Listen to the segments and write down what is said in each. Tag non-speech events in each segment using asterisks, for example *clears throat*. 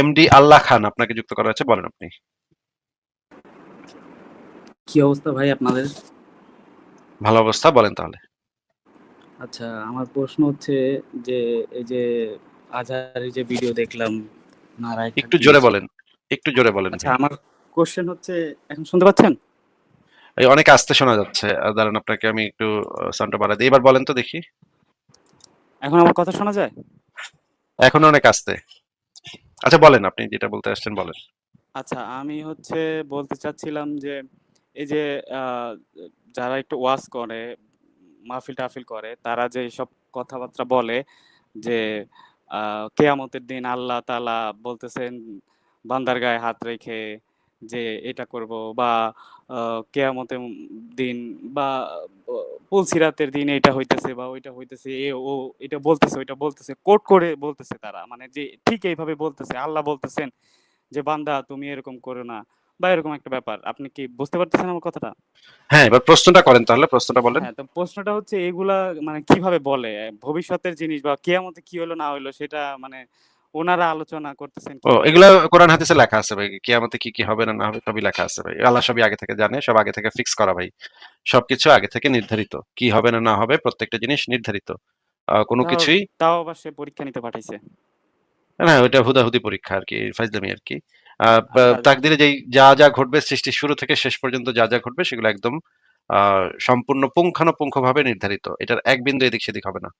MD আল্লাহ খান আপনাকে যুক্ত করা হয়েছে বলেন আপনি। কি অবস্থা ভাই আপনাদের? ভালো অবস্থা বলেন তাহলে। আচ্ছা আমার প্রশ্ন হচ্ছে যে এই যে আজহারি যে ভিডিও দেখলাম নারায় একটু জোরে বলেন একটু জোরে বলেন আচ্ছা আমার কোশ্চেন হচ্ছে এখন শুনতে পাচ্ছেন? এই অনেক আস্তে শোনা যাচ্ছে দাঁড়ান আপনাকে আমি একটু সাউন্ডটা বাড়াই দিই এবার বলেন তো দেখি। এখন আমার কথা শোনা যায়? এখন অনেক আস্তে। আচ্ছা বলেন আপনি যেটা বলতে আসছেন, বলেন। আচ্ছা আমি হচ্ছে বলতে চাচ্ছিলাম যে, এই যে যারা একটু ওয়াজ করে, মাহফিল টাফিল করে, তারা যে সব কথাবার্তা বলে যে কেয়ামতের দিন আল্লাহ তালা বলতেছেন, বান্দার গায়ে হাত রেখে যে এটা করব বা কেয়ামতের দিন বা পুলসিরাতের দিন এটা হইতেছে বা ওইটা হইতেছে এ ও এটা বলতেছে ওইটা বলতেছে কোট করে বলতেছে তারা। মানে যে ঠিক এইভাবে বলতেছে আল্লাহ বলতেছেন যে বান্দা তুমি এরকম করো না। বা এরকম একটা ব্যাপার। আপনি কি বুঝতে পারতেছেন আমার কথাটা? হ্যাঁ এবার প্রশ্নটা করেন তাহলে প্রশ্নটা বলেন। হ্যাঁ তো প্রশ্নটা হচ্ছে এগুলা মানে কীভাবে বলে? ভবিষ্যতের জিনিস বা কিয়ামতে কি হলো না হলো সেটা মানে ওনারা আলোচনা করতেছেন ও? এগুলো কোরআন হাদিসে লেখা আছে ভাই। কিয়ামতে কি কি হবে না না হবে সবই লেখা আছে ভাই। আল্লাহ সবই আগে থেকে জানে সব আগে থেকে ফিক্স করা ভাই। সবকিছু আগে থেকে নির্ধারিত। কি হবে না না হবে প্রত্যেকটা জিনিস নির্ধারিত। কোনো কিছুই তাও আবার সে পরীক্ষা নিতে পাঠাইছে। না ওইটা হুদাহুদি পরীক্ষা আর কি ফাইজলামি আর কি। আহ, আচ্ছা। তাকদিরে যেই যা যা ঘটবে সৃষ্টির শুরু থেকে শেষ পর্যন্ত যা যা ঘটবে সেগুলো একদম আহ, সম্পূর্ণ পুঙ্খানুপুঙ্খ ভাবে নির্ধারিত। এটার এক বিন্দু এদিক সেদিক হবে না।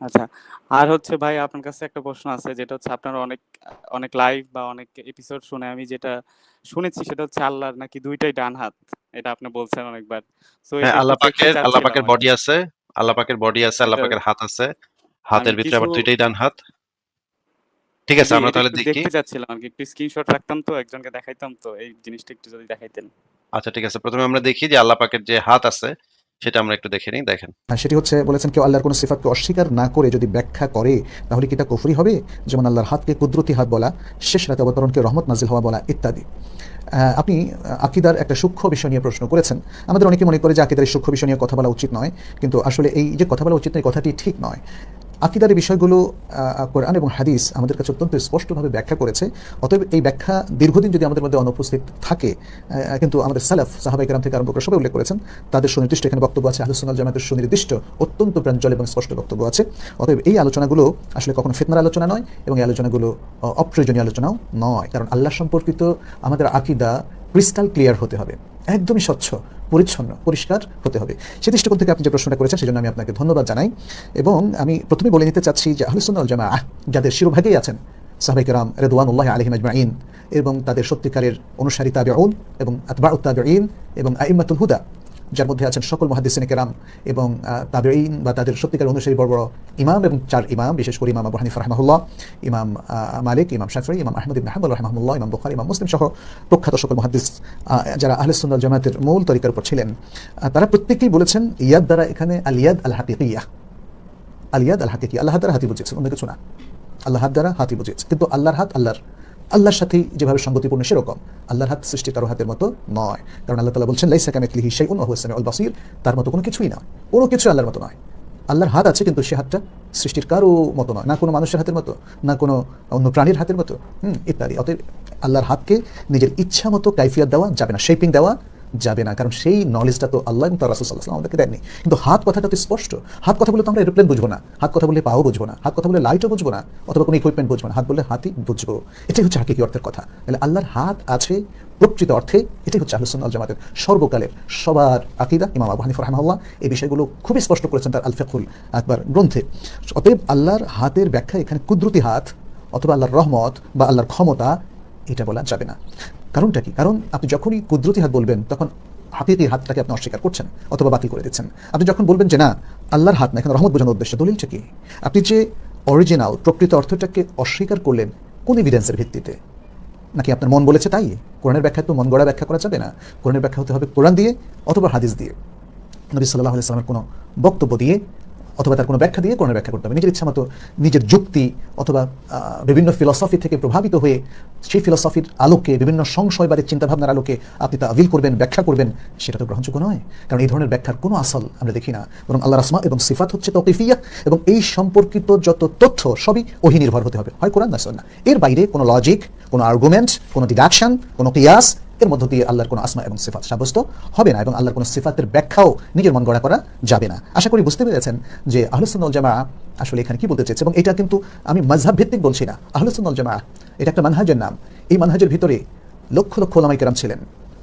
আচ্ছা আর হচ্ছে ভাই আপনার কাছে একটা প্রশ্ন আছে যেটা হচ্ছে আপনার অনেক অনেক লাইভ বা অনেক এপিসোড শুনে আমি যেটা শুনেছি সেটা হচ্ছে আল্লাহর নাকি দুইটাই ডান হাত এটা আপনি বলছেন অনেকবার। হ্যাঁ আল্লাহ পাকের আল্লাহ পাকের বডি আছে আল্লাহ পাকের বডি আছে আল্লাহ পাকের হাত আছে হাতের ভিতরে আবার দুইটাই ডান হাত। ঠিক আছে আমরা তাহলে দেখি। দেখতে চাচ্ছিলাম আর কি একটু স্ক্রিনশট রাখতাম তো একজনকে দেখাইতাম তো এই জিনিসটা একটু যদি দেখাইতেন। আচ্ছা ঠিক আছে প্রথমে আমরা দেখি যে আল্লাহ পাকের যে হাত আছে সেটা আমরা একটু দেখে নিই, দেখেন। হ্যাঁ সেটি হচ্ছে, বলেছেন কেউ আল্লাহর কোন সিফাতকে অস্বীকার না করে যদি ব্যাখ্যা করে, তাহলে কি তা কুফরি হবে? যেমন আল্লাহর হাতকে কুদরতি হাত বলা, শেষ রাতে অবতরণকে রহমত নাজিল হওয়া বলা, ইত্যাদি। আপনি আকিদার একটা সূক্ষ্ম বিষয় নিয়ে প্রশ্ন করেছেন। আমাদের অনেকে মনে করে যে আকিদার সূক্ষ্ম বিষয় নিয়ে কথা বলা উচিত নয়, কিন্তু আসলে এই যে কথা বলা উচিত নয় কথাটি ঠিক নয়। আকিদার বিষয়গুলো কোরআন এবং হাদিস আমাদের কাছে অত্যন্ত স্পষ্টভাবে ব্যাখ্যা করেছে। অতএব এই ব্যাখ্যা দীর্ঘদিন যদি আমাদের মধ্যে অনুপস্থিত থাকে কিন্তু আমাদের সালাফ সাহাবাই কেরাম থেকে আরম্ভ করে সবাই উল্লেখ করেছেন, তাদের সুনির্দিষ্ট এখানে বক্তব্য আছে আহলুসুন্নাল জামাতের সুনির্দিষ্ট, অত্যন্ত প্রাঞ্জল এবং স্পষ্ট বক্তব্য আছে। অতএব এই আলোচনাগুলো আসলে কখনো ফিতনার আলোচনা নয় এবং এই আলোচনাগুলো অপ্রয়োজনীয় আলোচনাও নয়। কারণ আল্লাহ সম্পর্কিত আমাদের আকিদা ক্রিস্টাল ক্লিয়ার হতে হবে। একদমই স্বচ্ছ, পরিচ্ছন্ন, পরিষ্কার হতে হবে। সে দৃষ্টিকোণ থেকে আপনি যে প্রশ্নটা করেছেন, সেজন্য আমি আপনাকে ধন্যবাদ জানাই। এবং আমি প্রথমে বলে নিতে চাচ্ছি যে আহলুসুন্নাল জামা যাদের শিরোভাগেই আছেন সাহাবাইকেরাম রেদওয়ানুল্লাহ আলহিম আজমাইন, এবং তাদের সত্যিকারের অনুসারী তাবে এবং আতবা উত্তাবে এবং আইম্মাতুল হুদা যার মধ্যে আছেন সকল মহাদিসিন কেরাম এবং তাবেইন বা তাদের সত্যিকার অনুসারী বড় বড় ইমাম এবং চার ইমাম, বিশেষ করে ইমাম আবু হানিফ রাহমাহুল্লাহ, ইমাম মালিক, ইমাম শাফরি ইমাম আহমদ ইবনে হাম্বল রাহমাহুল্লাহ, ইমাম বুখারী, ইমাম মুসলিম সহ প্রখ্যাত সকল মহাদিস যারা আহলে সুন্নাত জামাতের মূল তরিকার উপর ছিলেন। তারা প্রত্যেকেই বলেছেন, ইয়াদ দ্বারা এখানে আলিয়াদ আল হাকিকিয়া আলিয়াদ আল হাকিকি আল্লাহ দ্বারা হাতি বুঝেছে, অন্য কিছু না। আল্লাহ দ্বারা হাতি বুঝেছে, কিন্তু আল্লাহর হাত আল্লাহর। আল্লাহর সাথে যেভাবে সঙ্গতিপূর্ণ সেরকম। আল্লাহর হাত সৃষ্টি কারও হাতের মতো নয়। কারণ আল্লাহ তালা বলছেন, লাইসা উন্নহ হোসেন অল বাসির। তার মতো কোনো কিছুই নয় কোনো কিছু আল্লাহর মতো নয়। আল্লাহর হাত আছে, কিন্তু সে হাতটা সৃষ্টির কারও মতো নয়। না কোনো মানুষের হাতের মতো, না কোনো অন্য প্রাণীর হাতের মতো। হুম, ইত্যাদি। অতএব আল্লাহর হাতকে নিজের ইচ্ছা মতো কাইফিয়াত দেওয়া যাবে না। শেপিং দেওয়া যাবে না। কারণ সেই নলেজটা তো আল্লাহ এবং তার রাসুল সাল্লাহ আমাদেরকে দেননি। কিন্তু হাত কথাটা তো স্পষ্ট। হাত কথা বলে তো আমরা এরোপ্লেন বুঝব না। হাত কথা বলে পাও বুঝব না। হাত কথা বলে লাইটও বুঝব না, অথবা কোনো ইকুইপমেন্ট বুঝব না। হাত বলে হাতই বুঝব। এটাই হচ্ছে হাকিকি অর্থের কথা। তাহলে আল্লাহর হাত আছে প্রকৃত অর্থে, এটাই হচ্ছে আহলুসুন আল জামাতের সর্বকালের সবার আকিদা। ইমাম আবু হানিফ রহমাল্লাহ এই বিষয়গুলো খুবই স্পষ্ট করেছেন তার আলফেকুল আকবর গ্রন্থে। অতএব আল্লাহর হাতের ব্যাখ্যা এখানে কুদরতি হাত অথবা আল্লাহর রহমত বা আল্লাহর ক্ষমতা, এটা বলা যাবে না। কারণটা কি? কারণ আপনি যখনই কুদরতি হাত বলবেন, তখন হাতিটি হাতটাকে আপনি অস্বীকার করছেন অথবা বাতিল করে দিচ্ছেন। আপনি যখন বলবেন যে, না, আল্লাহর হাত না, এখানে রহমত বোঝানোর উদ্দেশ্য, দলিলটা কি? আপনি যে অরিজিনাল প্রকৃত অর্থটাকে অস্বীকার করলেন, কোন এভিডেন্সের ভিত্তিতে? নাকি আপনার মন বলেছে তাই? কোরআনের ব্যাখ্যা তো মন গড়া ব্যাখ্যা করা যাবে না। কোরআনের ব্যাখ্যা হতে হবে কোরআন দিয়ে অথবা হাদিস দিয়ে। নবী সাল্লাহ আলাইহি সাল্লামের কোনো বক্তব্য দিয়ে অথবা তার কোনো ব্যাখ্যা দিয়ে কোরআনের ব্যাখ্যা করতে হবে। নিজের ইচ্ছা মতো নিজের যুক্তি অথবা বিভিন্ন ফিলসফি থেকে প্রভাবিত হয়ে সেই ফিলসফির আলোকে, বিভিন্ন সংশয়বাদী চিন্তাভাবনার আলোকে আপনি তা আবিল করবেন, ব্যাখ্যা করবেন, সেটা তো গ্রহণযোগ্য নয়। কারণ এই ধরনের ব্যাখ্যার কোনো আসল আমরা দেখি না। বরং আল্লাহ রাসমা এবং সিফাত হচ্ছে তৌকিফিয়া এবং এই সম্পর্কিত যত তথ্য সবই ওহি নির্ভর হতে হবে। হয় কোরআন না এর বাইরে কোনো লজিক কোনো আর্গুমেন্ট কোনো ডিডাকশন কোনো কিয়াস এর মধ্য দিয়ে আল্লাহর কোনো আসমা এবং সিফাত সাব্যস্ত হবে না এবং আল্লাহর কোনো সিফাতের ব্যাখ্যাও নিজের মন গড়া করা যাবে না। আশা করি বুঝতে পেরেছেন যে আহলুসুন্নল জামা আসলে এখানে কি বলতে চেয়েছে এবং এটা কিন্তু আমি মাঝহাব ভিত্তিক বলছি না। আহলুসুন্নল জামা এটা একটা মানহাজের নাম। এই মানহাজের ভিতরে লক্ষ লক্ষ ওলামাই কেরাম ছিলেন,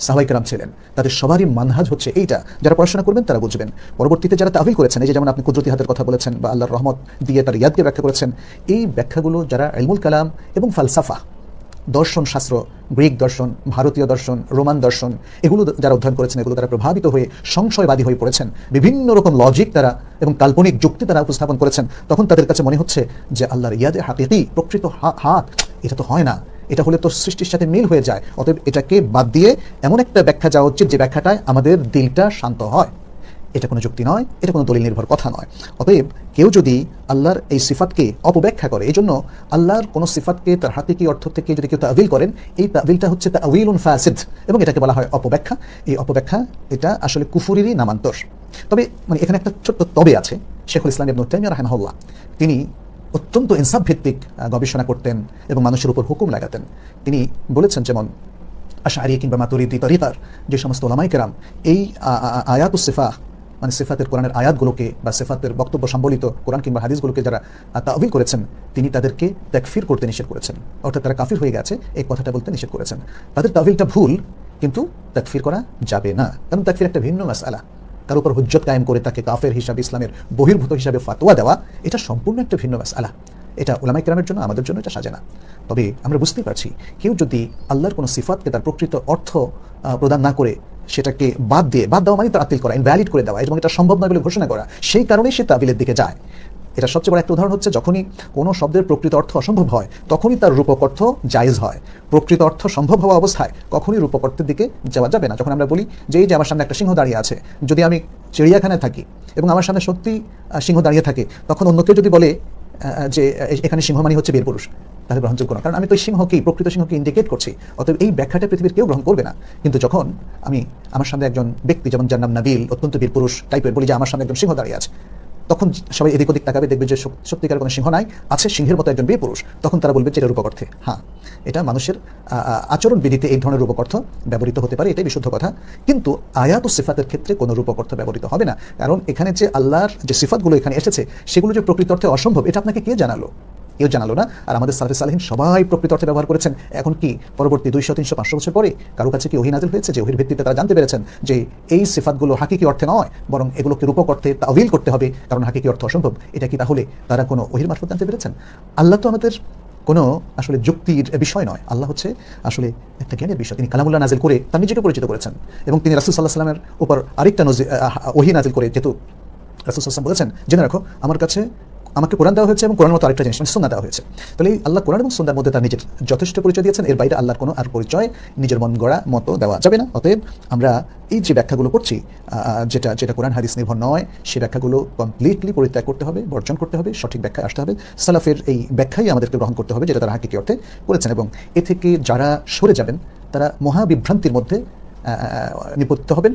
সাহাবাই কেরাম ছিলেন। তাদের সবারই মানহাজ হচ্ছে এইটা। যারা পড়াশোনা করবেন তারা বুঝবেন। পরবর্তীতে যারা তাবিল করেছেন, এই যেমন আপনি কুদরতি হাতের কথা বলেছেন বা আল্লাহর রহমত দিয়ে তার ইয়াদকে ব্যাখ্যা করেছেন, এই ব্যাখ্যাগুলো যারা এলমুল কালাম এবং ফালসাফা দর্শন শাস্ত্র, গ্রিক দর্শন, ভারতীয় দর্শন, রোমান দর্শন, এগুলো যারা অধ্যয়ন করেছেন, এগুলো তারা প্রভাবিত হয়ে সংশয়বাদী হয়ে পড়েছেন। বিভিন্ন রকম লজিক তারা এবং কাল্পনিক যুক্তি তারা উপস্থাপন করেছেন। তখন তাদের কাছে মনে হচ্ছে যে আল্লাহর ইয়াদে হাকিকি, প্রকৃত হাত, এটা তো হয় না। এটা হলে তো সৃষ্টির সাথে মিল হয়ে যায়। অতএব এটাকে বাদ দিয়ে এমন একটা ব্যাখ্যা যাওয়া উচিত যে ব্যাখ্যাটায় আমাদের দিলটা শান্ত হয়। এটা কোনো যুক্তি নয়, এটা কোনো দলিল নির্ভর কথা নয়। অতএব কেউ যদি আল্লাহর এই সিফাতকে অপব্যাখ্যা করে এই জন্য আল্লাহর কোনো সিফাতকে তার হাকিকি অর্থ থেকে যদি কেউ তাবিল করেন, এই তাবিলটা হচ্ছে তাউইলুন ফাসিদ এবং এটাকে বলা হয় অপব্যাখ্যা। এই অপব্যাখ্যা, এটা আসলে কুফুরিরই নামান্তর। তবে মানে এখানে একটা ছোট্ট তবে আছে, শেখুল ইসলাম ইবনুল তাইমিয়া রাহমাহুল্লাহ। তিনি অত্যন্ত ইনসাফ ভিত্তিক গবেষণা করতেন এবং মানুষের উপর হুকুম লাগাতেন। তিনি বলেছেন যেমন আশা আশারি কিংবা মাতুরিদি তরিকার যে সমস্ত ওলামাই কেরাম, এই আয়াত সিফা মানে সেফাতের কোরআনের আয়াতগুলোকে বা সেফাতের বক্তব্য সম্বলিত কোরআন কিংবা হাদিসগুলোকে যারা তাবিল করেছেন, তিনি তাদেরকে ত্যাগফির করতে নিষেধ করেছেন। অর্থাৎ তারা কাফির হয়ে গেছে, এই কথাটা বলতে নিষেধ করেছেন। তাদের তাবিলটা ভুল, কিন্তু ত্যাগফির করা যাবে না। কারণ ত্যাগফির একটা ভিন্ন মাসালা তার উপর হুজ্জত কায়েম করে তাকে কাফের হিসাবে, ইসলামের বহির্ভূত হিসাবে ফাতোয়া দেওয়া, এটা সম্পূর্ণ একটা ভিন্ন মাসালা এটা ওলামাই কেরামের জন্য, আমাদের জন্য এটা সাজে না। তবে আমরা বুঝতেই পারছি, কেউ যদি আল্লাহর কোনো সিফাতকে তার প্রকৃত অর্থ প্রদান না করে সেটাকে বাদ দিয়ে, বাদ দেওয়া মানে তার আপিল করা ইনভ্যালিড করে দেওয়া, এবং এটা সম্ভব নয় বলে ঘোষণা করা, সেই কারণেই সে তাবিলের দিকে যায়। এটা সবচেয়ে বড় একটা উদাহরণ হচ্ছে, যখনই কোনো শব্দের প্রকৃত অর্থ অসম্ভব হয়, তখনই তার রূপক অর্থ জায়েজ হয়। প্রকৃত অর্থ সম্ভব হওয়া অবস্থায় কখনই রূপক অর্থের দিকে যাওয়া যাবে না। যখন আমরা বলি যে, এই যে আমার সামনে একটা সিংহ দাঁড়িয়ে আছে, যদি আমি চিড়িয়াখানায় থাকি এবং আমার সামনে সত্যি সিংহ দাঁড়িয়ে থাকে, তখন অন্য কেউ যদি বলে যে এখানে সিংহ মানে হচ্ছে বীর পুরুষ। তাহলে গ্রহণযোগ্য না কারণ আমি তো সিংহকেই, প্রকৃত সিংহকে ইন্ডিকেট করছি। অতএব এই ব্যাখ্যাটা পৃথিবীর কেউ গ্রহণ করবে না। কিন্তু যখন আমি আমার সামনে একজন ব্যক্তি, যেমন যার নাম নাবিল, অত্যন্ত বীর পুরুষ টাইপের বলি যে আমার সামনে একজন সিংহ দাঁড়িয়ে আছে তখন সবাই এদিক ওদিক তাকাবে, দেখবে যে সত্যিকার কোনো সিংহ নাই, আছে সিংহের মতো একজন বীর পুরুষ। তখন তারা বলবে যে এটা হ্যাঁ এটা মানুষের আচরণ বিধিতে এই ধরনের রূপকর্থ ব্যবহৃত হতে পারে, এটাই বিশুদ্ধ কথা। কিন্তু আয়াত ও সিফাতের ক্ষেত্রে কোনো রূপকর্থ ব্যবহৃত হবে না। কারণ এখানে যে আল্লাহর যে সিফাতগুলো এখানে এসেছে, সেগুলো যে প্রকৃত অর্থে অসম্ভব, এটা আপনাকে কে জানালো? কেউ জানালো না। আর আমাদের সালফে সালেহিন সবাই প্রকৃত অর্থে ব্যবহার করেছেন। এখন কি পরবর্তী দুইশো, তিনশো, পাঁচশো বছর পরে কারও কাছে কি অহিনাজিল হয়েছে যে ওহির ভিত্তিতে তারা জানতে পেরেছেন যে এই সিফাতগুলো হাকিকি অর্থে নয়, বরং এগুলোকে রূপক অর্থে তাবিল করতে হবে, কারণ হাকিকি অর্থ অসম্ভব। এটা কি তাহলে তারা কোনো ওহির মারফত জানতে পেরেছেন? আল্লাহ তো আমাদের কোনো আসলে যুক্তির বিষয় নয়। আল্লাহ হচ্ছে আসলে একটা জ্ঞানের বিষয়। তিনি কালামুল্লাহ নাজিল করে তার নিজেকে পরিচিত করেছেন। এবং তিনি রাসুল সাল্লাহ সাল্লামের উপর আরেকটা নজি ওহি নাজিল করে, যেহেতু রাসুল সাল্লাম বলেছেন, জেনে রাখো, আমার কাছে আমাকে কোরআন দেওয়া হয়েছে এবং কোরআন মতো আরেকটা জিনিস মানে সুন্না দেওয়া হয়েছে। তাহলে আল্লাহ কোরআন এবং সুন্নার মধ্যে তার নিজের যথেষ্ট পরিচয় দিয়েছেন, এর বাইরে আল্লাহর কোনো আর পরিচয় নিজের মন গড়া মতো দেওয়া যাবে না। অতএব আমরা এই যে ব্যাখ্যাগুলো করছি যেটা যেটা কোরআন হাদিস নির্ভর নয় সেই ব্যাখ্যাগুলো কমপ্লিটলি পরিত্যাগ করতে হবে, বর্জন করতে হবে, সঠিক ব্যাখ্যায় আসতে হবে। সালাফের এই ব্যাখ্যাই আমাদেরকে গ্রহণ করতে হবে, যেটা তারা হাকিকি অর্থে করেছেন। এবং এ থেকে যারা সরে যাবেন, তারা মহাবিভ্রান্তির মধ্যে নিপতিত হবেন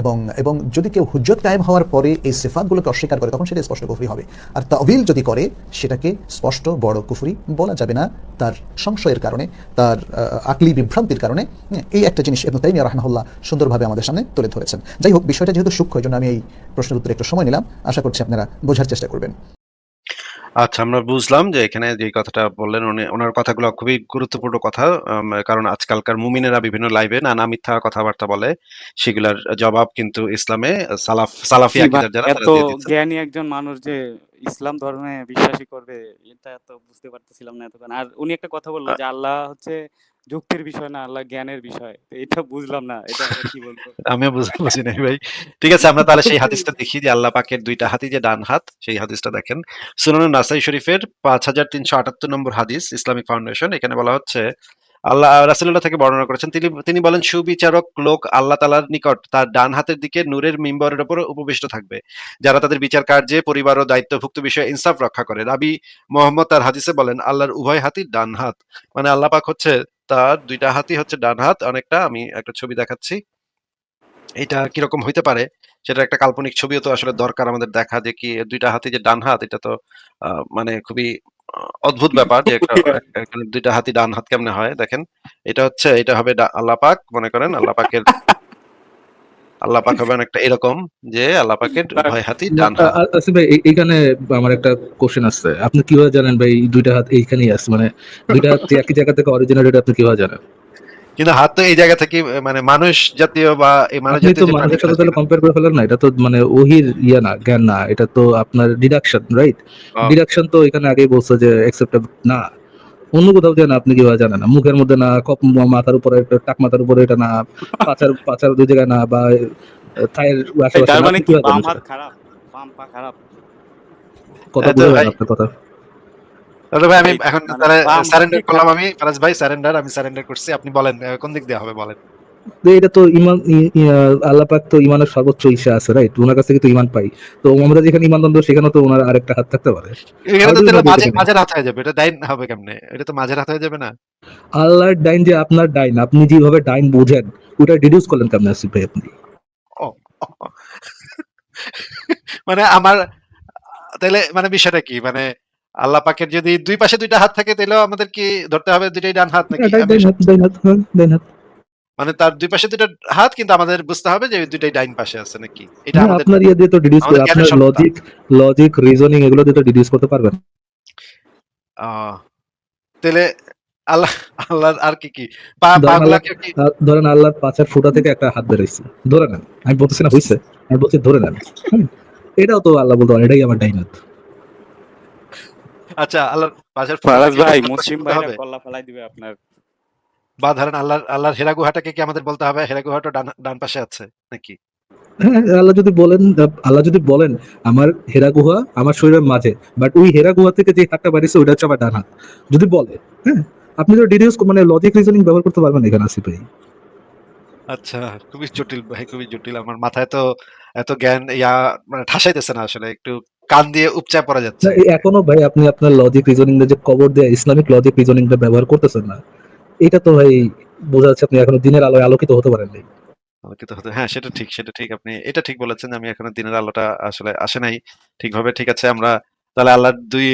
এবং এবং যদি কেউ হুজ্জত কায়েম হওয়ার পরে এই সিফাতগুলোকে অস্বীকার করে তখন সেটা স্পষ্ট কুফরি হবে। আর তাবিল যদি করে সেটাকে স্পষ্ট বড় কুফরি বলা যাবে না। তার সংশয়ের কারণে তার আকলি বিভ্রান্তির কারণে হ্যাঁ, এই একটা জিনিস এবং তাইমিয়া রহমাহুল্লাহ সুন্দরভাবে আমাদের সামনে তুলে ধরেছেন। যাই হোক বিষয়টা যেহেতু সূক্ষ্ম এই জন্য আমি এই প্রশ্নের উত্তরে একটু সময় নিলাম। আশা করছি আপনারা বোঝার চেষ্টা করবেন। আচ্ছা আমরা বুঝলাম যে এখানে যে কথাটা বললেন উনি ওনার কথাগুলো খুবই গুরুত্বপূর্ণ কথা উম, কারণ আজকালকার মুমিনেরা বিভিন্ন লাইভে নানা মিথ্যা কথাবার্তা বলে সেগুলার জবাব কিন্তু ইসলামে সালাফ সালাফি জি, আকিদার যারা তারা এত দিয়ে জ্ঞানী একজন মানুষ যে ইসলাম ধর্মে বিশ্বাসী করবে এটা এত বুঝতে পারতেছিলাম না এতক্ষণ। আর উনি একটা কথা বলল যে আল্লাহ হচ্ছে যুক্তির বিষয় না, আল্লাহ জ্ঞানের বিষয়। এটা বুঝলাম না, এটা কি বলব? *laughs* আমিও বুঝতে বুঝি নাই ভাই। ঠিক আছে, আমরা তাহলে সেই হাদিসটা দেখি যে আল্লাহ পাকের দুইটা হাতি, যে ডান হাত, সেই হাদিসটা দেখেন। সুনান নাসাই শরীফের পাঁচ হাজার তিনশো আটাত্তর নম্বর হাদিস, ইসলামিক ফাউন্ডেশন। এখানে বলা হচ্ছে, আল্লাহ, রাসূলুল্লাহ থেকে বর্ণনা করেছেন, তিনি তিনি বলেন, সুবিচারক লোক আল্লাহ তাআলার নিকট তার ডান হাতের দিকে নূরের মিম্বরের উপর উপবিষ্ট থাকবে, যারা তাদের বিচার কার্যে পরিবার ও দায়িত্বভুক্ত বিষয়ে ইনসাফ রক্ষা করে। রাবি মোহাম্মদ তার হাদিসে বলেন, আল্লাহর উভয় হাতই ডান হাত। মানে আল্লাহ পাক হচ্ছে তার দুইটা হাতই হচ্ছে ডান হাত অনেকটা আমি একটা ছবি দেখাচ্ছি। এটা কীরকম হইতে পারে সেটা একটা কাল্পনিক ছবিও তো আসলে দরকার আমাদের দেখা যে কি দুইটা হাতি যে ডান হাত এটা তো আহ, মানে খুবই অদ্ভুত ব্যাপার যে *laughs* দুইটা হাতি ডান হাত কেমনে হয় দেখেন। এটা হচ্ছে এটা হবে আল্লাপাক মনে করেন আল্লাহ পাকের *laughs* আল্লাহ পাক হবে অনেকটা এরকম যে আল্লাহ পাকের উভয় হাতি ডান হাত আ- আ- আসিফ ভাই এইখানে আমার একটা কোশ্চেন আছে আপনি কীভাবে জানেন ভাই দুইটা হাত এইখানেই আছে? মানে দুইটা হাত একই জায়গা থেকে অরিজিনাল এটা আপনি কীভাবে জানেন? কিন্তু হাত তো এই জায়গা থেকে মানে মানুষ জাতীয় বা এই মানুষ জাতীয় তো মানুষের সাথে তাহলে কম্পেয়ার করে ফেলেন না এটা তো মানে ওহির ইয়া না জ্ঞান না এটা তো আপনার ডিডাকশন রাইট ডিডাকশন তো এখানে আগেই বলছে যে অ্যাকসেপ্টেবল না অন্য কোথাও যায় না আপনি কীভাবে জানেন না মুখের মধ্যে না কপ মাথার উপরে একটা টাক মাথার উপরে এটা না পাচার পাচার দুই জায়গায় না বা থায়ের আশেপাশে তার না, মানে কি বাম হাত খারাপ? বাম পা খারাপ? কথা বড় তো আপনার কথা। দাদা ভাই আমি এখন তাহলে সারেন্ডার করলাম আমি ফারাজ ভাই সারেন্ডার আমি সারেন্ডার করছি আপনি বলেন কোন দিক দিয়ে হবে বলেন? তো এটা তো ইমান ই- ই- আল্লাহ পাক তো ইমানের সর্বোচ্চ ইচ্ছা আছে রাইট ওনার কাছ থেকে তো ইমান পাই। তো আমরা যেখানে ইমান দ্বন্দ্ব সেখানে তো ওনার আরেকটা হাত থাকতে পারে? মাঝের হাত হয়ে যাবে এটা ডাইন হবে কেমনে? এটা তো মাঝের হাত হয়ে যাবে না? আল্লাহর ডাইন যে আপনার ডাইন আপনি যেভাবে ডাইন বোঝেন ওটা ডিডিউস করলেন কেমন আসিফ ভাই আপনি? মানে আমার তাহলে মানে বিষয়টা কি? মানে আল্লাহ পাকের যদি দুই পাশে দুইটা হাত থাকে তাহলেও আমাদের কি ধরতে হবে? দুইটাই ডান হাত নাকি? ডাইন হাত ডাইন হ্যাঁ, ডাইন হাত। মানে তার দুই পাশে দুইটা হাত কিন্তু আমাদের বুঝতে হবে যে দুইটাই ডাইন পাশে আছে নাকি? এটা আমাদের আপনার ইয়ে দিয়ে তো ডিডিউস করে আপনার লজিক লজিক রিজনিং এগুলো দিয়ে তো ডিডিউস করতে পারবেন। তাহলে আল্লাহ আল্লাহ আর কি কি? পা পাগুলাকে কি ধরেন আল্লাহর পাচার ফুটা থেকে একটা হাত বেরোইছে। ধরে নেন আমি বলতেছি না হইছে আমি বলছি ধরে নেন। এটাও তো আল্লাহ বলতে এটাই আমার ডাইন হাত। আচ্ছা আল্লাহর পাশের ফারাজ ভাই মুসলিম হবে কল্লা ফেলাই দিবে আপনার বা ধরেন আল্লাহর আল্লাহর হেরা গুহাটাকে কি আমাদের বলতে হবে? হেরা গুহাটা ডান ডান পাশে আছে নাকি? হ্যাঁ আল্লাহ যদি বলেন আল্লাহ যদি বলেন আমার হেরা গুহা আমার শরীরের মাঝে বাট ওই হেরা গুহা থেকে যে হাতটা বাড়িছে ওইটা হচ্ছে আমার ডান হাত। যদি বলে হ্যাঁ আপনি তো মানে লজিক রিজনিং ব্যবহার করতে পারবেন এখানে আসিফ ভাই। আচ্ছা খুবই জটিল ভাই খুবই জটিল। আমার মাথায় তো এত জ্ঞান ইয়া মানে ঠাসাইতেছে না আসলে একটু কান দিয়ে উপচায় পড়া যাচ্ছে। এখনও ভাই আপনি আপনার লজিক রিজনিং যে কবর দেয়া ইসলামিক লজিক রিজনিং ব্যবহার করতেছেন না এটা তো ভাই বোঝা যাচ্ছে আপনি এখনও দিনের আলোয় আলোকিত হতে পারেন নাই আলোকিত হতে হ্যাঁ সেটা ঠিক সেটা ঠিক আপনি এটা ঠিক বলেছেন আমি এখনও দিনের আলোটা আসলে আসে নাই। ঠিকভাবে ঠিক আছে আমরা তাহলে আল্লাহর দুই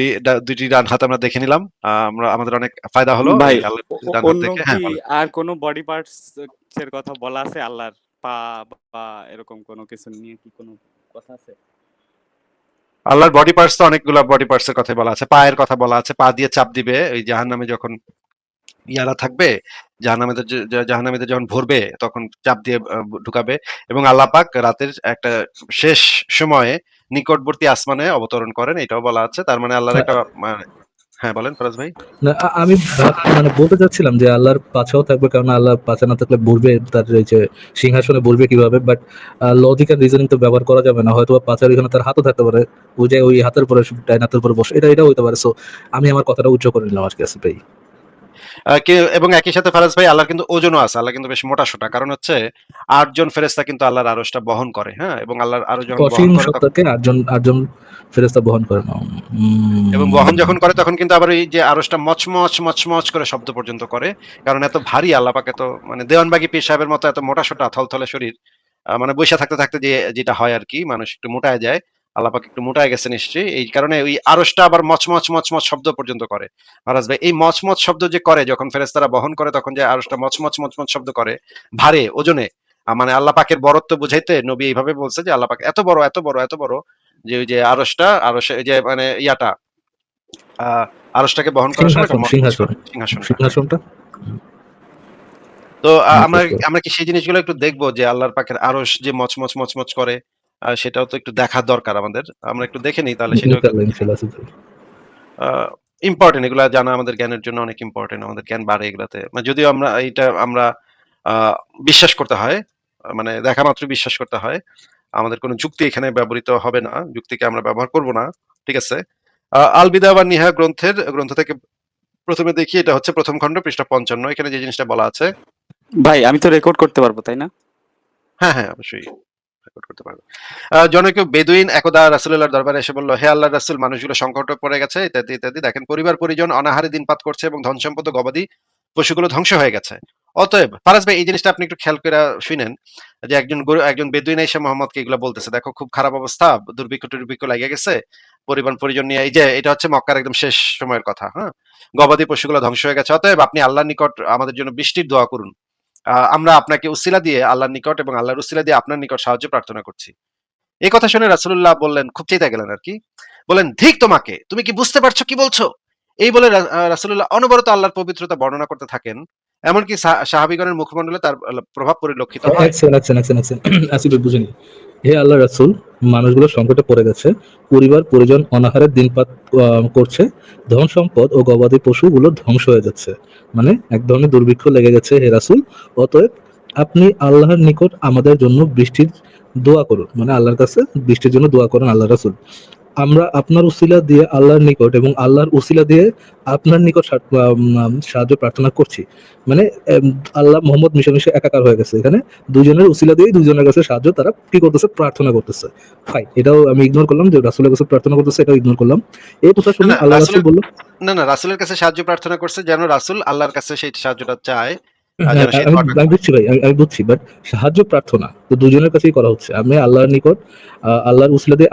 দুইটি ডান হাত আমরা দেখে নিলাম। আমরা আমাদের অনেক ফায়দা হলো ভাই হ্যাঁ আর কোনো বডি পার্টস এর কথা বলা আছে? আল্লাহর পা বা এরকম কোনো কিছু নিয়ে কি কোনো কথা আছে? আল্লাহর বডি পার্টস তো অনেকগুলো বডি পার্টস এর কথা বলা আছে। পায়ের কথা বলা আছে। পা দিয়ে চাপ দিবে। ওই জাহান্নামে যখন ইয়ারা থাকবে যে- যে- যখন ভরবে তখন চাপ দিয়ে ঢুকাবে এবং আল্লাহ পাক রাতের একটা শেষ সময়ে নিকটবর্তী আসমানে অবতরণ করেন এটাও বলা আছে। তার মানে আল্লাহর একটা মানে- হ্যাঁ বলেন ফরাজ ভাই। না আমি মানে বলতে চাচ্ছিলাম যে আল্লাহর পাছাও থাকবে কারণ আল্লাহ পাছা না থাকলে বলবে তার এই যে সিংহাসনে বলবে কীভাবে বাট লজিক এন্ড রিজনিং তো ব্যবহার করা যাবে না হয়তো বা পাচার এখানে তার হাতও থাকতে পারে ওই যে ওই হাতের পরে ডাইন হাতের পরে বসে এটা এটা হইতে পারে। সো আমি আমার কথাটা উচ্চ করে নিলাম আজকে আসিফ ভাই। এবং একই সাথে ফারাজ ভাই আল্লাহ কিন্তু ওজনও আছে আল্লাহ কিন্তু বেশ মোটা সোটা। কারণ হচ্ছে আটজন ফেরেস্তা কিন্তু আল্লাহর আরশটা বহন করে হ্যাঁ? এবং আল্লাহর আরও যখন বহন করে আটজন আটজন ফেরেস্তা বহন করে এবং বহন যখন করে তখন কিন্তু আবার এই যে আরসটা মচমচ মচমচ করে শব্দ পর্যন্ত করে কারণ এত ভারী আল্লাপাকে তো মানে দেওয়ানবাগি পীর সাহেবের মতো এত মোটা সোটা থলথলে শরীর মানে বৈশা থাকতে থাকতে যে যেটা হয় আর কি মানুষ একটু মোটায় যায়। আল্লাপাক একটু মোটায় গেছে নিশ্চয়ই। এই কারণে ওই আরসটা আবার মচমচ মচমচ শব্দ পর্যন্ত করে। মহারাজ ভাই এই মচমচ শব্দ যে করে যখন ফেরেস্তারা বহন করে তখন যে আরসটা মচমচ মচমচ শব্দ করে ভারে ওজনে মানে আল্লাহ পাকের বরত্ব বুঝাইতে নবী এইভাবে বলছে যে আল্লাহ পাক এত বড় এত বড় এত বড় যে ওই যে আরসটা আরসে এই যে মানে ইয়াটা আহ আরসটাকে বহন করার সময় সিংহাসনটা? তো আমরা আমরা কি সেই জিনিসগুলো একটু দেখব যে আল্লাহর পাকের আরস যে মচমচ মচমচ করে? সেটাও তো একটু দেখার দরকার আমাদের। আমরা একটু দেখে নিই তাহলে ভাই। ইম্পর্টেন্ট এগুলা জানা আমাদের জ্ঞানের জন্য অনেক ইম্পর্টেন্ট আমাদের জ্ঞান বাড়ে এগুলাতে। মানে যদিও আমরা এটা আমরা আহ, বিশ্বাস করতে হয় মানে দেখা মাত্র বিশ্বাস করতে হয়। আমাদের কোনো যুক্তি এখানে ব্যবহৃত হবে না যুক্তিকে আমরা ব্যবহার করব না ঠিক আছে? আহ, আল বিদা বা নিহা গ্রন্থের গ্রন্থ থেকে প্রথমে দেখি এটা হচ্ছে প্রথম খণ্ড পৃষ্ঠা পঞ্চান্ন। এখানে যে জিনিসটা বলা আছে। ভাই আমি তো রেকর্ড করতে পারব তাই না? হ্যাঁ হ্যাঁ অবশ্যই। রেকর্ড করতে পারবে। জনৈক বেদুইন একদা রাসুল্লাহর দরবারে এসে বলল, হে আল্লাহ রাসুল, মানুষগুলো সংকটে পড়ে গেছে, ইত্যাদি ইত্যাদি। দেখেন, পরিবার, পরিজন অনাহারে দিনপাত করছে এবং ধন সম্পদ গবাদি পশুগুলো ধ্বংস হয়ে গেছে। অতএব, ফারাজ ভাই, এই জিনিসটা আপনি একটু খেয়াল করে শুনেন, যে একজন গরু- একজন বেদুইন এসে মোহাম্মদকে এগুলো বলতেছে। দেখো, খুব খারাপ অবস্থা, দুর্ভিক্ষ, টুর্ভিক্ষ লেগে গেছে, পরিবার, পরিজন নিয়ে। এই যে, এটা হচ্ছে মক্কার একদম শেষ সময়ের কথা হ্যাঁ? গবাদি পশুগুলো ধ্বংস হয়ে গেছে। অতএব, আপনি আল্লাহর নিকট আমাদের জন্য বৃষ্টির দোয়া করুন। আমরা আপনাকে উসিলা দিয়ে আল্লাহর নিকট এবং আল্লাহর উসিলা দিয়ে আপনার নিকট সাহায্য প্রার্থনা করছি। এই কথা শুনে রাসুল্লাহ বললেন, খুব চেতা গেলেন আর কি, বলেন, ধিক তোমাকে, তুমি কি বুঝতে পারছ কি বলছো? এই বলে রাসুল্লাহ অনবরত আল্লাহর পবিত্রতা বর্ণনা করতে থাকেন। এমনকি সাহাবীগণের মুখমণ্ডলে তার প্রভাব পরিলক্ষিত *clears throat* হে আল্লাহ রাসূল মানুষগুলো সংকটে পড়ে গেছে, পরিবার, পরিজন দিনপাত করছে, ধন সম্পদ ও গবাদি পশুগুলো ধ্বংস হয়ে যাচ্ছে। মানে এক ধরনের দুর্ভিক্ষ লেগে গেছে, হে রাসূল। অতএব আপনি আল্লাহর নিকট আমাদের জন্য বৃষ্টির দোয়া করুন। মানে আল্লাহর কাছে বৃষ্টির জন্য দোয়া করুন আল্লাহ রাসূল। আমরা আপনার উসিলা দিয়ে আল্লাহর নিকট এবং আল্লাহর উসিলা দিয়ে আপনার নিকট সাহায্য প্রার্থনা করছি। মানে আল্লাহ মোহাম্মদ মিশে মিশে একাকার হয়ে গেছে এখানে। দুজনের উসিলা দিয়ে দুজনের কাছে সাহায্য তারা কি করতেছে? প্রার্থনা করতেছে। ফাইন এটাও আমি ইগনোর করলাম যে রাসুলের কাছে প্রার্থনা করতেছে এটাও ইগনোর করলাম। এই কথা শুনে আল্লাহ রাসুল বলল না না রাসূলের কাছে সাহায্য প্রার্থনা করছে যেন রাসুল আল্লাহর কাছে সেই সাহায্যটা চায়। আমি বুঝছি ভাই আমি- আমি বুঝছি বাট সাহায্য প্রার্থনা তো দুজনের কাছেই করা হচ্ছে। আমি আল্লাহর নিকট আল্লাহর উসিলা দিয়ে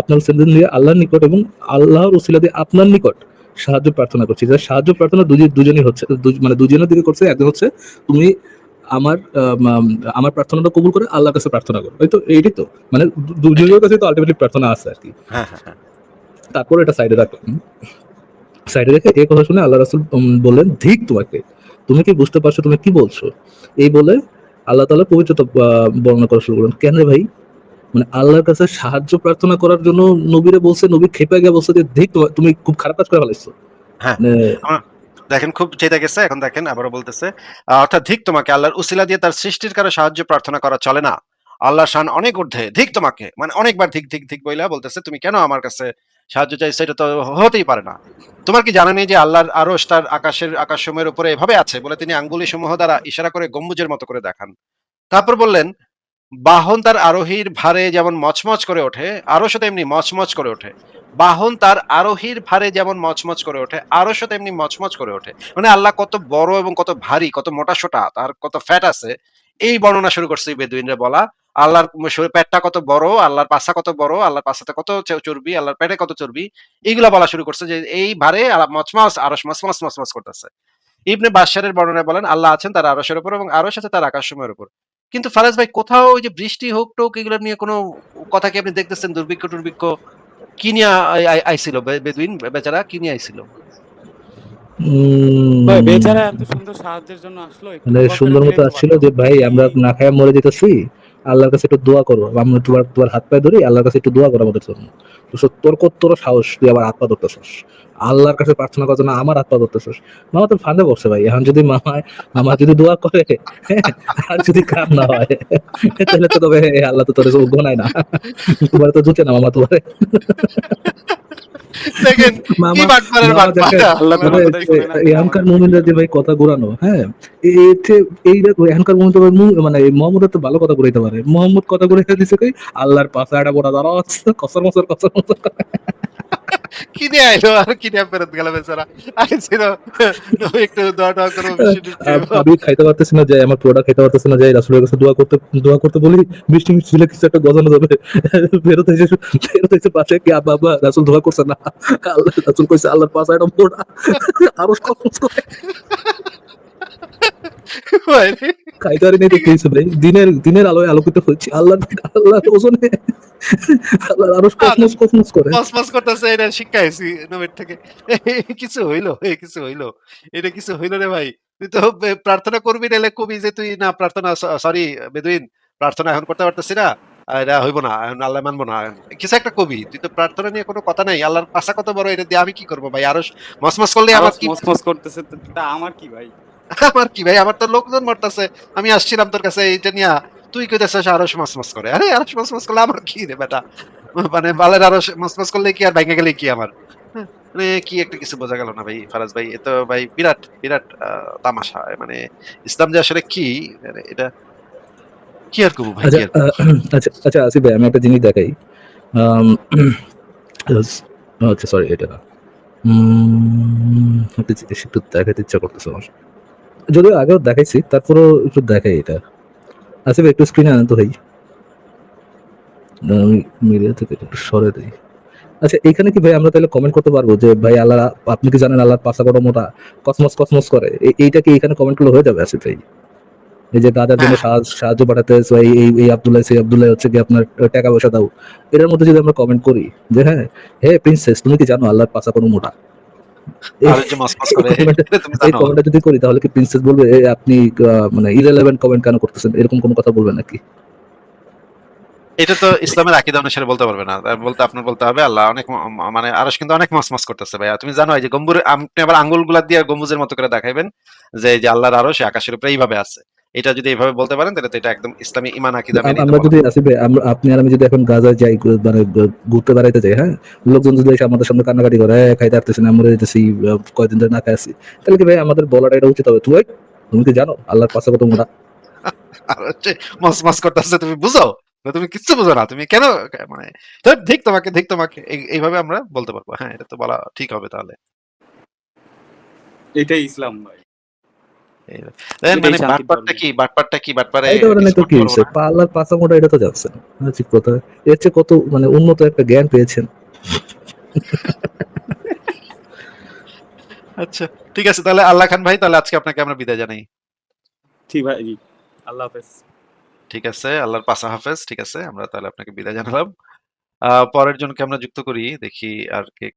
আপনার উসিলা দিয়ে আল্লাহর নিকট এবং আল্লাহর উসিলা দিয়ে আপনার নিকট সাহায্য প্রার্থনা করছি। যে সাহায্য প্রার্থনা দুজন দুজনই হচ্ছে মানে দুজনের দিকে করছে একজন হচ্ছে তুমি আমার আম, আম, আমার প্রার্থনাটা কবুল করে আল্লাহর কাছে প্রার্থনা করো। এই তো এইটাই তো মানে দুজনের কাছে তো আলটিমেটলি প্রার্থনা আছে আর কি। হ্যাঁ হ্যাঁ হ্যাঁ। তারপর এটা সাইডে রাখলাম সাইডে রেখে এই কথা শুনে আল্লাহ রাসুল বললেন ধিক তোমাকে তুমি কি বুঝতে পারছ তুমি কি বলছো? এই বলে আল্লাহ তাআলা পবিত্রতা বর্ণনা করা শুরু করলেন। কেন রে ভাই? মানে আল্লাহর কাছে সাহায্য প্রার্থনা করার জন্য নবীরে বলছে নবী খেপে গিয়ে বলছে যে ধিক তোমা- খুব খারাপ কাজ করে ফেলেছো। হ্যাঁ। মানে, দেখেন খুব চেতে গেছে এখন দেখেন আবারও বলতেছে অর্থাৎ ধিক তোমাকে আল্লাহর উসিলা দিয়ে তার সৃষ্টির কারও সাহায্য প্রার্থনা করা চলে না। আল্লাহ শান অনেক ঊর্ধ্বে। ধিক তোমাকে। মানে অনেকবার ধিক ধিক ধিক বইলা বলতেছে তুমি কেন আমার কাছে সাহায্য চাইছো, এটা তো হতেই পারে না। তোমার কি জানা নেই যে আল্লাহর আরশ তার আকাশের, আকাশসমূহের উপরে এভাবে আছে বলে তিনি আঙ্গুলি সমূহ দ্বারা ইশারা করে গম্বুজের মতো করে দেখান? তারপর বললেন, বাহন তার আরোহীর ভারে যেমন মচমচ করে ওঠে, আরশও তেমনি মচমচ করে ওঠে। বাহন তার আরোহীর ভারে যেমন মচমচ করে ওঠে, আরশও তেমনি মচমচ করে ওঠে। মানে আল্লাহ কত বড় এবং কত ভারী, কত মোটা সোটা, তার কত ফ্যাট আছে, এই বর্ণনা শুরু করছে বেদুইনরা বলা আল্লাহর পেটটা কত বড় আল্লাহর পাশা কত বড় আল্লাহর পাশাতে কত চর্বি আল্লাহর পেটে কত চর্বি এইগুলা বলা শুরু করছে যে এই ভারে আল্লাহ মচমচ আরশ মচমচ মচমচ করতেছে। ইবনে বাশারের বর্ণনায় বলেন আল্লাহ আছেন তার আরশের উপর এবং আরশ আছে তার আকাশসমূহের উপর। কিন্তু ফারাজ ভাই কোথাও ওই যে বৃষ্টি হোক টোক এগুলো নিয়ে কোনো কথা কি আপনি দেখতেছেন? দুর্ভিক্ষ টুর্ভিক্ষ কি নিয়ে আই- আই- আইছিল? বেদুইন বেচারা কি নিয়ে আইছিল? বেচারা এত সুন্দর সাহায্যের জন্য আসলো মানে সুন্দর মতো আসছিল যে ভাই আমরা না খায়া মরে যেতেছি। আল্লাহর কাছে একটু দোয়া করো। আমরা তোমার তোমার হাত পায়ে ধরি, আল্লাহর কাছে একটু দোয়া করো আমাদের জন্য। তো তোর সাহস, তুই আবার হাত পা ধরতেছিস আল্লাহর কাছে প্রার্থনা করার জন্য আমার হাত পা ধরতেছিস মামা তো ফাঁদে বসছে ভাই। এখন যদি মামা মামা যদি দোয়া করে, আর যদি কাম না হয়, তাহলে তো তবে আল্লাহ তো তোর গোনায় না। তোমার তো জুটে না মামা তোমার। *laughs* এখানকার মুমিনরা যে ভাই কথা ঘোরানো হ্যাঁ এই দেখো এখানকার মুমিন তো মানে মোহাম্মদের তো ভালো কথা ঘুরাইতে পারে। মোহাম্মদ কথা দিছে আল্লাহর পাশে একটা বড় দাঁড়া আছে কসর মসর কসর মসর কি নিয়ে আইলো আর কি নিয়ে ফেরত গেল বেচারা আইছিল একটু দোয়া টোয়া করব আম- খাইতে পারতেছি না যাই আমার প্রোডাক্ট খাইতে পারতেছি না যাই রাসুলের কাছে দোয়া করতে দোয়া করতে বলি বৃষ্টি ছিল কিছু একটা গজানো যাবে। ফেরত এসে ফেরত এসে পাশে কি রাসুল দোয়া করছে না। আল্লাহ রাসুল কইছে আল্লাহর পাশে একটা মোড়া আরও করে। খাইতে নেই তো কিছু ভাই দিনের দিনের আলোয় আলোকিত হচ্ছে আল্লাহ আল্লাহ ওজনে। আল্লাহ আরও কসমস কসমস করে। পাস করতেছে এটা শিক্ষা আইছি নবের থেকে। কিছু হইল কিছু হইল এটা কিছু হইল রে ভাই। তুই তো প্রার্থনা করবি নাহলে কবি যে তুই না প্রার্থনা সরি বেদুইন প্রার্থনা এখন করতে পারতেছি না। এটা হইব না এখন আল্লাহ মানবো না কিছু একটা কবি। তুই তো প্রার্থনা নিয়ে কোনো কথা নাই আল্লাহর পাশা কত বড় এটা দিয়ে আমি কি করব ভাই? আরও মসমস করলে আমার কি মসমস করতেছে তা আমার কি ভাই? *laughs* আমার কি ভাই? আমার তো লোকজন মরতেছে। আমি আসছিলাম তোর কাছে এইটা নিয়ে তুই কইতেছিস আরও মসমস করে। আরে আরও মসমস করলে আমার কি রে বেটা? মানে বালের আরও মসমস করলে কি আর ভেঙে গেলে কি আমার? হ্যাঁ, মানে কি একটা কিছু বোঝা গেল না ভাই ফারাজ ভাই। এ তো ভাই বিরাট বিরাট তামাশা। মানে ইসলাম যে আসলে কি? মানে এটা কি আর করব ভাই? আচ্ছা আচ্ছা আচ্ছা আসিফ ভাই আমি একটা জিনিস দেখাই। আচ্ছা সরি এটা না। একটু দেখাতে ইচ্ছা করতেছে আমার। যদিও আগেও দেখাইছি তারপরেও একটু দেখাই এটা। আসিফ একটু স্ক্রিনে আনেন তো ভাই আমি মিডিয়া থেকে একটু সরে দিই। আচ্ছা এখানে কি ভাই আমরা তাহলে কমেন্ট করতে পারব যে ভাই আল্লাহ আপনি কি জানেন আল্লাহর পাশা করা মোটা কসমস কসমস করে? এইটা কি এখানে কমেন্টগুলো হয়ে যাবে আসিফ ভাই? এই যে দাদার জন্য হ্যাঁ। সাহায্য পাঠাতে ভাই এই এই এই আব্দুল্লাহ সেই আব্দুল্লাহ হচ্ছে কি আপনার টাকা পয়সা দাও। এটার মধ্যে যদি আমরা কমেন্ট করি যে হ্যাঁ হে প্রিন্সেস তুমি কি জানো আল্লাহর পাশা কোনো মোটা? কমেন্টটা যদি করি তাহলে কি প্রিন্সেস বলবে আপনি মানে ইরেলেভেন্ট কমেন্ট কেন করতেছেন? এরকম কোনো কথা বলবেন নাকি? এটা তো ইসলামের আকিদা অনুসারে বলতে পারবে না। বলতে আপনার বলতে হবে আল্লাহ অনেক মানে আরস কিন্তু অনেক মসমস করতেছে ভাইয়া। তুমি জানো এই যে গম্বুর আপনি আবার আঙ্গুলগুলা দিয়ে গম্বুজের মতো করে দেখাইবেন যে আল্লাহর যে আল্লাহর আরশ আকাশের উপরে এইভাবে আছে। এটা যদি এইভাবে বলতে পারেন তাহলে তো এটা একদম ইসলামী ইমান আকিদা মেনে আমরা যদি আসি ভাই, আপনি আর আমি যদি এখন গাজায় যাই মানে ঘুরতে বেড়াইতে যাই হ্যাঁ? লোকজন যদি এসে আমাদের সামনে কান্নাকাটি করে "এ, খাইতে পারতেছি না মরে যেতেছি আহ, কয়দিন ধরে না খাই আছি তাহলে কি ভাই আমাদের বলাটা এটা উচিত হবে। তুই তুমি কি জানো? আল্লাহর পাশে কত মোটা। *laughs* আর হচ্ছে মসমস করতেছে তুমি বুঝো? না, তুমি কিচ্ছু বুঝো না। তুমি কেন মানে ঠিক তোমাকে ঠিক তোমাকে। এইভাবে আমরা বলতে পারব। হ্যাঁ এটা তো বলা ঠিক হবে তাহলে। এটাই ইসলাম ভাই। মানে বাটপারটা কি? বাটপারটা কি? বাটপারে এটা ওরা তো কি? পারব হয়েছে না? মোটা এটা তো জানছেন হ্যাঁ, ঠিক কথা। এর চেয়ে কত মানে উন্নত একটা জ্ঞান পেয়েছেন। আচ্ছা ঠিক আছে। তাহলে আল্লাহ খান ভাই তাহলে আজকে আপনাকে আমরা বিদায় জানাই। ঠিক ভাই আল্লাহ হাফেজ। ঠিক আছে আল্লাহর পাশা হাফেজ ঠিক আছে। আমরা তাহলে আপনাকে বিদায় জানালাম। আহ পরের জনকে আমরা যুক্ত করি দেখি আর কে